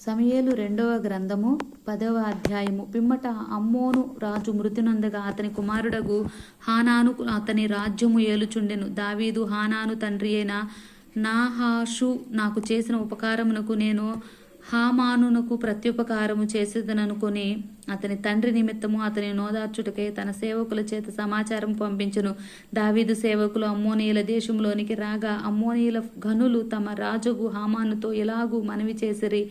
సమయలు రెండవ గ్రంథము పదవ అధ్యాయము. పిమ్మట అమ్మోను రాజు మృతినందగా అతని కుమారుడగు హానాను అతని రాజ్యము ఏలుచుండెను. దావీదు హానాను తండ్రి అయిన నాహాషు నాకు చేసిన ఉపకారమునకు నేను హామానునకు ప్రత్యుపకారము చేసేదననుకొని అతని తండ్రి నిమిత్తము అతని నోదార్చుటకై తన సేవకుల చేత సమాచారం పంపించును. దావీదు సేవకులు అమ్మోనీయుల దేశంలోనికి రాగా అమ్మోనీయుల ఘనులు తమ రాజుగు హామానుతో ఇలాగూ మనవి చేసిరి.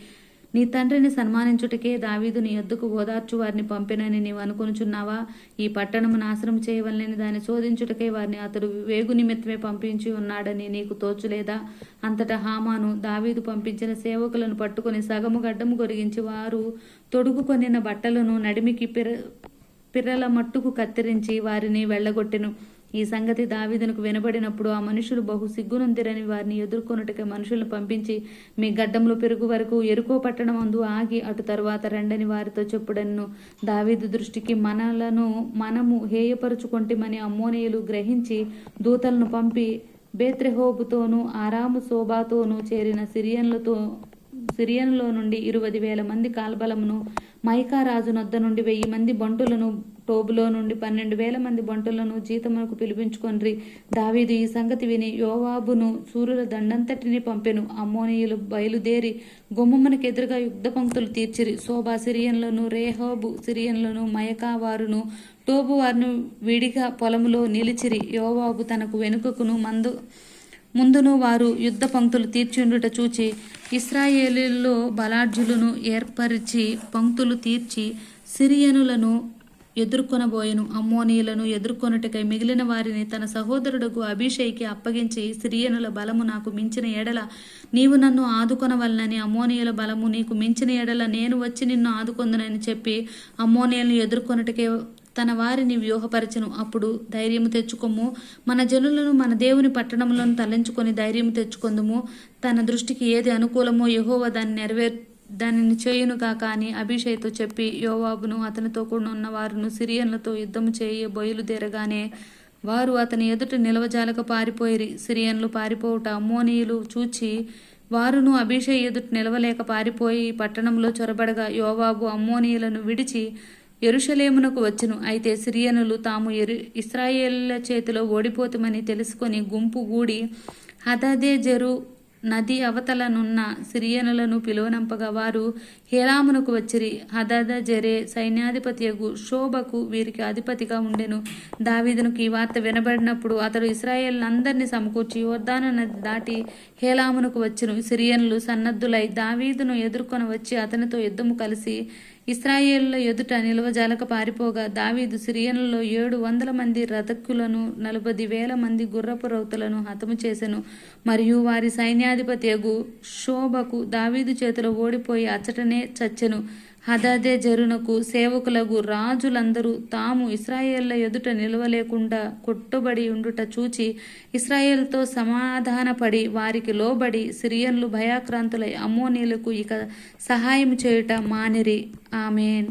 నీ తండ్రిని సన్మానించుటకే దావీదు నీ ఎద్దుకు ఓదార్చు వారిని పంపినని నీవు అనుకొనుచున్నావా? ఈ పట్టణము నాశనం చేయవలనని దాన్ని శోధించుటకే వారిని అతడు వేగు నిమిత్తమే పంపించి ఉన్నాడని నీకు తోచులేదా? అంతటా హామాను దావీదు పంపించిన సేవకులను పట్టుకొని సగము గడ్డము కొరిగించి వారు తొడుగుకొనిన బట్టలను నడిమికి పిర పిర్రల మట్టుకు కత్తిరించి వారిని వెళ్ళగొట్టెను. ఈ సంగతి దావీదునకు వినబడినప్పుడు ఆ మనుషులు బహు సిగ్గునందిరని వారిని ఎదుర్కొనుటకే మనుషులను పంపించి మీ గడ్డంలో పెరుగు వరకు ఎరుకో పట్టణమందు ఆగి అటు తరువాత రెండని వారితో చెప్పుడన్ను. దావీదు దృష్టికి మనలను మనము హేయపరుచుకొంటిమని అమ్మోనీయులు గ్రహించి దూతలను పంపి బేత్రెహోబుతోనూ ఆరాము శోభాతోనూ చేరిన సిరియన్లతో సిరియన్లో నుండి ఇరువది వేల మంది కాల్బలమును మైకారాజు నొద్ద నుండి వెయ్యి మంది బంటులను టోబులో నుండి పన్నెండు వేల మంది బంటులను జీతమునకు పిలిపించుకొనిరి. దావీదు ఈ సంగతి విని యోవాబును సూర్యుల దండంతటిని పంపెను. అమ్మోనీయులు బయలుదేరి గుమ్మమునకు ఎదురుగా యుద్ధ పంక్తులు తీర్చిరి. శోభా సిరియన్లను రేహోబు సిరియన్లను మయకావారును టోబు వారును విడిగా పొలములో నిలిచిరి. యోవాబు తనకు వెనుకకును మందు ముందును వారు యుద్ధ పంక్తులు తీర్చుండుట చూచి ఇస్రాయేలీల్లో బలాఢ్యులను ఏర్పరిచి పంక్తులు తీర్చి సిరియనులను ఎదుర్కొనబోయెను అమ్మోనీయులను ఎదుర్కొనుటకై మిగిలిన వారిని తన సహోదరుడుకు అభిషేక్కి అప్పగించి సిరియనుల బలము నాకు మించిన ఎడల నీవు నన్ను ఆదుకొనవలనని అమ్మోనీయుల బలము నీకు మించిన ఎడల నేను వచ్చి నిన్ను ఆదుకొందునని చెప్పి అమ్మోనీయులను ఎదుర్కొనుటకే తన వారిని వ్యూహపరచను. అప్పుడు ధైర్యము తెచ్చుకోము మన జనులను మన దేవుని పట్టణంలోను తలంచుకొని ధైర్యము తెచ్చుకొందుము. తన దృష్టికి ఏది అనుకూలమో యహోవ దాన్ని నెరవేర్ దానిని చేయునుగా కానీ అభిషేక్తో చెప్పి యోవాబును అతనితో కూడా ఉన్న వారును సిరియన్లతో యుద్ధము చేయ బయలుదేరగానే వారు అతని ఎదుట నిలవజాలక పారిపోయిరి. సిరియన్లు పారిపోవుట అమ్మోనీయులు చూచి వారును అభిషేక్ ఎదుట నిలవలేక పారిపోయి పట్టణంలో చొరబడగా యోవాబు అమ్మోనీయులను విడిచి ఎరుషలేమునకు వచ్చును. అయితే సిరియనులు తాము ఎరు ఇస్రాయేళ్ళ చేతిలో ఓడిపోతామని తెలుసుకొని గుంపు గూడి హదదే జరు నది అవతలనున్న సిరియనులను పిలువనంపగా వారు హేలామునకు వచ్చిరి. హదద జరే సైన్యాధిపతియగు శోభకు వీరికి అధిపతిగా ఉండెను. దావీదునికి ఈ వార్త వినబడినప్పుడు అతడు ఇస్రాయేళ్ళందరినీ సమకూర్చి యోర్ధాన నది దాటి హేలామునకు వచ్చిను. సిరియనులు సన్నద్ధులై దావీదును ఎదుర్కొని వచ్చి అతనితో యుద్ధము కలిసి ఇస్రాయేళ్ళ ఎదుట నిలవజాలక పారిపోగా దావీదు సిరియన్లలో ఏడు వందల మంది రథక్కులను నలభై వేల మంది గుర్రపు రౌతులను హతము చేసెను. మరియు వారి సైన్య సైన్యాధిపతియగు శోభకు దావీదు చేతిలో ఓడిపోయి అచ్చటనే చచ్చెను. హదాదే జరునకు సేవకులకు రాజులందరూ తాము ఇస్రాయేళ్ళ ఎదుట నిలవలేకుండా కొట్టుబడి ఉండుట చూచి ఇస్రాయేల్తో సమాధానపడి వారికి లోబడి సిరియన్లు భయాక్రాంతులై అమ్మోనీలకు ఇక సహాయం చేయుట మానిరి. ఆమెన్.